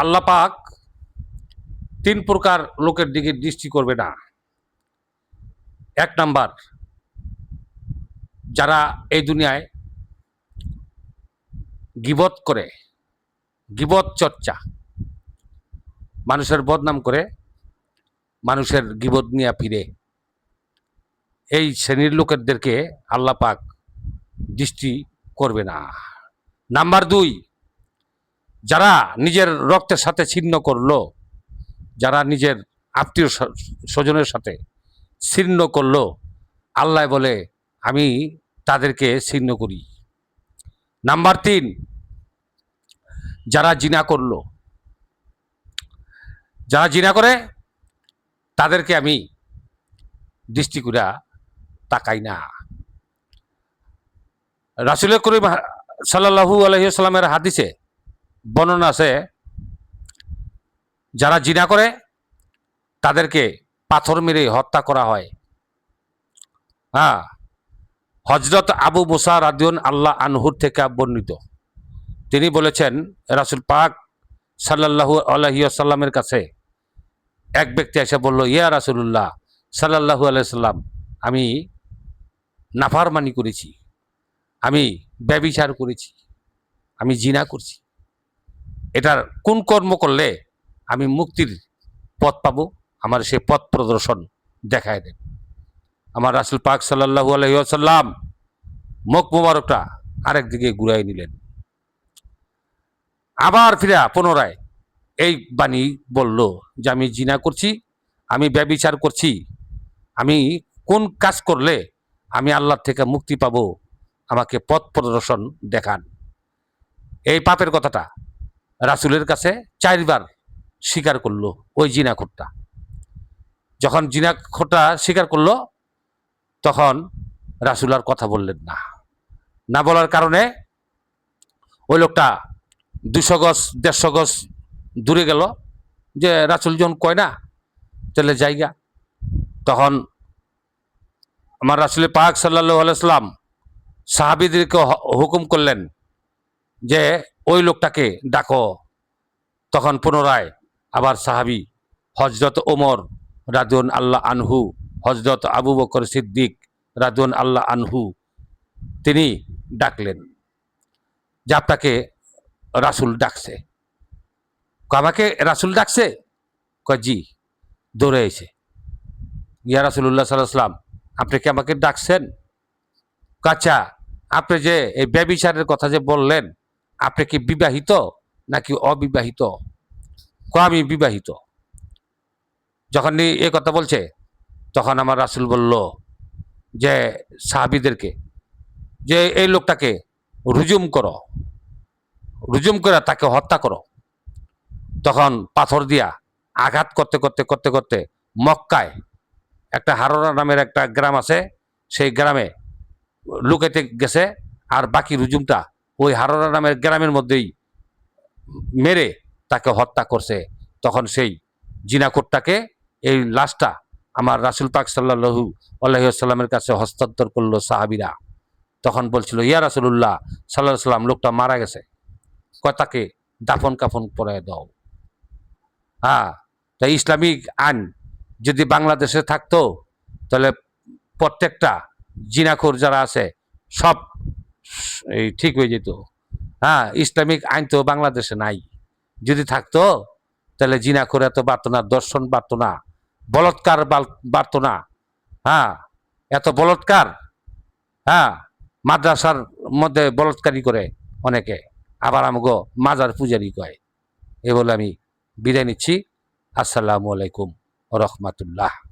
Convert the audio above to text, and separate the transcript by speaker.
Speaker 1: আল্লাহ পাক তিন প্রকার লোকের দিকে দৃষ্টি করবে না। এক নাম্বার, যারা এই দুনিয়ায় গিবত করে, গিবত চর্চা, মানুষের বদনাম করে, মানুষের গিবত নিয়ে ফিরে, এই শ্রেণির লোকেদেরকে আল্লাহ পাক দৃষ্টি করবে না। নাম্বার দুই যারা নিজের রক্তের সাথে ছিন্ন করল, যারা নিজের আত্মীয় স্ব- স্বজনের সাথে ছিন্ন করল, আল্লাহ বলে, আমি তাদেরকে ছিন্ন করি। নাম্বার তিন, যারা জিনা করল, যারা জিনা করে, তাদেরকে আমি দৃষ্টি করিয়া তাকাই না। রাসুল করিম সাল্লাহু আলহিসাল্লামের হাদিসে বর্ণনা আছে, যারা জিনা করে, তাদেরকে পাথর মেরে হত্যা করা হয়। হ্যাঁ হজরত আবু মুসা রাদিউন আল্লাহ আনহুর থেকে বর্ণিত। তিনি বলেছেন রাসুল পাক সাল্লাহু আলহিসাল্লামের কাছে এক ব্যক্তি এসে বলল, ইয়া রাসুল্লাহ সাল্লাহু আলাইসাল্লাম আমি নাফারমানি করেছি, আমি ব্যবিচার করেছি, আমি জিনা করছি। এটার কোন কর্ম করলে আমি মুক্তির পথ পাব? আমার সেই পথ প্রদর্শন দেখায় দেন। আমার রাসুল পাক সাল্লাহু আলহিহাসাল্লাম মুখ মুবারকটা আরেক দিকে ঘুরাই নিলেন। আবার ফিরা পুনরায় এই বাণী বলল যে, আমি জিনা করছি, আমি ব্যবিচার করছি, আমি কোন কাজ করলে আমি আল্লাহর থেকে মুক্তি পাবো? আমাকে পথ প্রদর্শন দেখান। এই পাপের কথাটা রাসুলের কাছে চারবার স্বীকার করল ওই জিনা জিনাখোরটা। যখন জিনা জিনাখোরটা স্বীকার করল, তখন রাসুল আর কথা বললেন না। না বলার কারণে ওই লোকটা দুশো গজ, দেড়শো গজ দূরে গেল যে, রাসুল যখন কয় না? তাহলে জায়গা তখন আমার রাসুল পাক সাল্লাহ আলাইসলাম সাহাবিদেরকে হুকুম করলেন যে, ওই লোকটাকে ডাকো। তখন পুনরায় আবার সাহাবি হজরত ওমর রাদুন আল্লাহ আনহু হজরত আবু বকর সিদ্দিক রাদুন আল্লাহ আনহু, তিনি ডাকলেন। যে আপনাকে রাসুল ডাকছে। আমাকে রাসুল ডাকছে? জি, দৌড়ে এসে। ইয়া রাসুল্লাহ সাল্লাম আপনি কি আমাকে ডাকছেন? কাচ্চা আপনি যে এই ব্যবিচারের কথা যে বললেন, আপনি কি বিবাহিত? নাকি অবিবাহিত? আমি বিবাহিত? যখন এ কথা বলছে, তখন আমার রাসুল বলল যে, সাহাবিদেরকে, যে এই লোকটাকে রুজুম করো, রুজুম করে তাকে হত্যা করো। তখন পাথর দিয়া আঘাত করতে করতে করতে করতে মক্কায় একটা হারোরা নামের একটা গ্রাম আছে, সেই গ্রামে লুকাইতে গেছে, আর বাকি রুজুমটা ওই হারোরা নামের গ্রামের মধ্যেই মেরে তাকে হত্যা করছে। তখন সেই জিনাকোটটাকে এই লাশটা আমার রাসুল পাক সাল্লাহু আল্লাহিসাল্লামের কাছে হস্তান্তর করল সাহাবিরা। তখন বলছিল, ইয়া রাসুল্লাহ সাল্লাহ সাল্লাম লোকটা মারা গেছে। তাকে দাফন কাফন পরে দাও। হ্যাঁ তা ইসলামিক আইন যদি বাংলাদেশে থাকতো, তাহলে প্রত্যেকটা জিনাখোর যারা আছে, সব ঠিক হয়ে যেত। হ্যাঁ ইসলামিক আইন তো বাংলাদেশে নাই। যদি থাকতো, তাহলে জিনাখোর এত বাড়তো না, দর্শন বাড়তো না, বলৎকার বাল- বাড়তো না। হ্যাঁ এত বলৎকার হ্যাঁ মাদ্রাসার মধ্যে বলৎকারী করে অনেকে। আবার আমাকে মাজার পূজারি কয়। এ বলে আমি বিদায় নিচ্ছি। আসসালামু আলাইকুম রহমাতুল্লাহ।